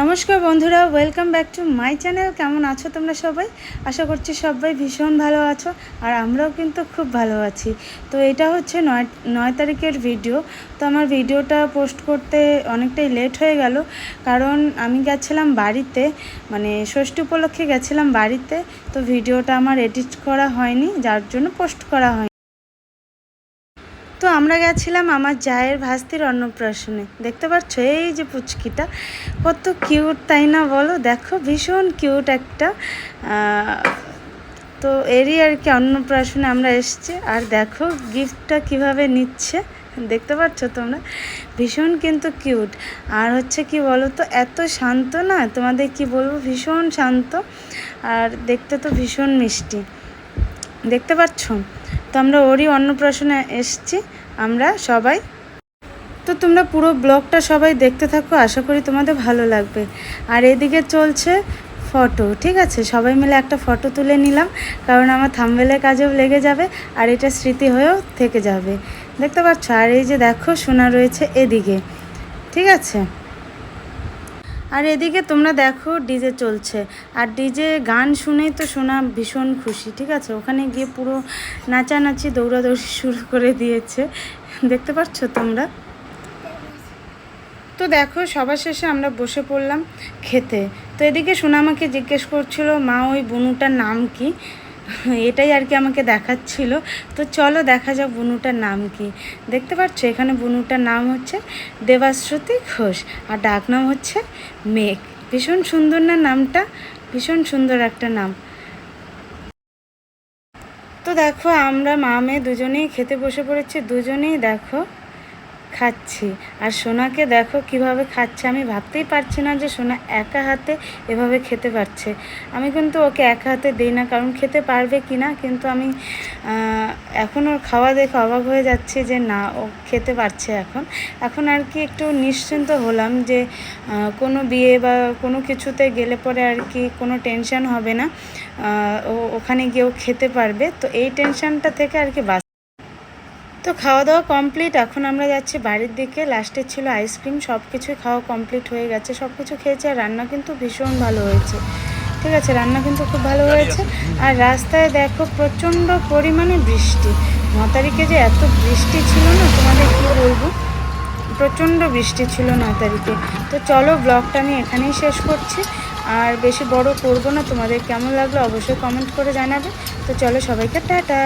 নমস্কার বন্ধুরা welcome back to my channel কেমন আছো তোমরা সবাই? আশা করছি সবাই ভীষণ ভালো আছো, আর আমরাও কিন্তু খুব ভালো আছি। তো এটা হচ্ছে নয় নয় তারিখের ভিডিও তো আমার ভিডিওটা পোস্ট করতে অনেকটাই লেট হয়ে গেল, কারণ আমি গেছিলাম বাড়িতে মানে ষষ্ঠী উপলক্ষে গেছিলাম বাড়িতে, তো ভিডিওটা আমার এডিট করা হয়নি, যার জন্য পোস্ট করা হয়নি। তো আমরা গেছিলাম আমার জায়ের ভাস্তির অন্নপ্রাশনে। দেখতে পাচ্ছ? এই যে পুচকিটা, কত কিউট তাই না বলো? দেখো, ভীষণ কিউট একটা তো এরই আর কি অন্নপ্রাশনে আমরা এসছি। আর দেখো গিফটটা কীভাবে নিচ্ছে? দেখতে পাচ্ছ তোমরা? ভীষণ কিন্তু কিউট আর হচ্ছে কি বলো তো এত শান্ত না? তোমাদের কি বলব? ভীষণ শান্ত। আর দেখতে তো ভীষণ মিষ্টি। দেখতে পাচ্ছ? তো আমরা ওরই অন্নপ্রাশনে এসছি, আমরা সবাই। তো তোমরা পুরো ব্লগটা সবাই দেখতে থাকো, আশা করি তোমাদের ভালো লাগবে। আর এদিকে চলছে ফটো, ঠিক আছে? সবাই মিলে একটা ফটো তুলে নিলাম, কারণ আমার থাম্বেলের কাজেও লেগে যাবে, আর এটা স্মৃতি হয়েও থেকে যাবে। দেখতে পাচ্ছ? আর এই যে দেখো, সোনা রয়েছে এদিকে, ঠিক আছে? আর এদিকে তোমরা দেখো ডিজে চলছে। আর ডিজে গান শুনেই তো শোনা ভীষণ খুশি, ঠিক আছে? ওখানে গিয়ে পুরো নাচানাচি, দৌড়াদৌড়ি শুরু করে দিয়েছে। দেখতে পাচ্ছ তোমরা? তো দেখো, সবার শেষে আমরা বসে পড়লাম খেতে। তো এদিকে সোনা আমাকে জিজ্ঞেস করছিল, মা, ওই বুনুটার নাম কি? এটাই আর কি আমাকে দেখাচ্ছিল। তো চলো দেখা যাক বুনুটার নাম কি। দেখতে পাচ্ছ, এখানে বুনুটার নাম হচ্ছে দেবাশ্রুতি ঘোষ আর ডাক নাম হচ্ছে মেঘ। ভীষণ সুন্দর না নামটা? ভীষণ সুন্দর একটা নাম। তো দেখো, আমরা মা মেয়ে দুজনেই খেতে বসে পড়েছি। দুজনেই দেখো খাচ্ছি। আর সোনাকে দেখো কীভাবে খাচ্ছে। আমি ভাবতেই পারছি না যে সোনা একা হাতে এভাবে খেতে পারছে। আমি কিন্তু ওকে একা হাতে দিই না, কারণ খেতে পারবে কি না, কিন্তু আমি এখন ওর খাওয়া দেখে অবাক হয়ে যাচ্ছে যে না, ও খেতে পারছে এখন। এখন আর কি একটু নিশ্চিন্ত হলাম যে কোনো বিয়ে বা কোনো কিছুতে গেলে পরে আর কি কোনো টেনশন হবে না। ও ওখানে গিয়েও খেতে পারবে। তো এই টেনশনটা থেকে আর কি বাঁচ তো খাওয়া দাওয়া কমপ্লিট এখন আমরা যাচ্ছি বাড়ির দিকে। লাস্টে ছিল আইসক্রিম সব কিছুই খাওয়া কমপ্লিট হয়ে গেছে। সব কিছু খেয়েছি আর রান্না কিন্তু ভীষণ ভালো হয়েছে। ঠিক আছে রান্না কিন্তু খুব ভালো হয়েছে। আর রাস্তায় দেখো প্রচণ্ড পরিমাণে বৃষ্টি। ন তারিখে যে এত বৃষ্টি ছিল না তোমাদের কী বলব? প্রচণ্ড বৃষ্টি ছিল ন তারিখে তো চলো ব্লগটা আমি এখানেই শেষ করছি। আর বেশি বড় করব না তোমাদের কেমন লাগল অবশ্যই কমেন্ট করে জানাবে। তো চলো সবাইকে টাটা।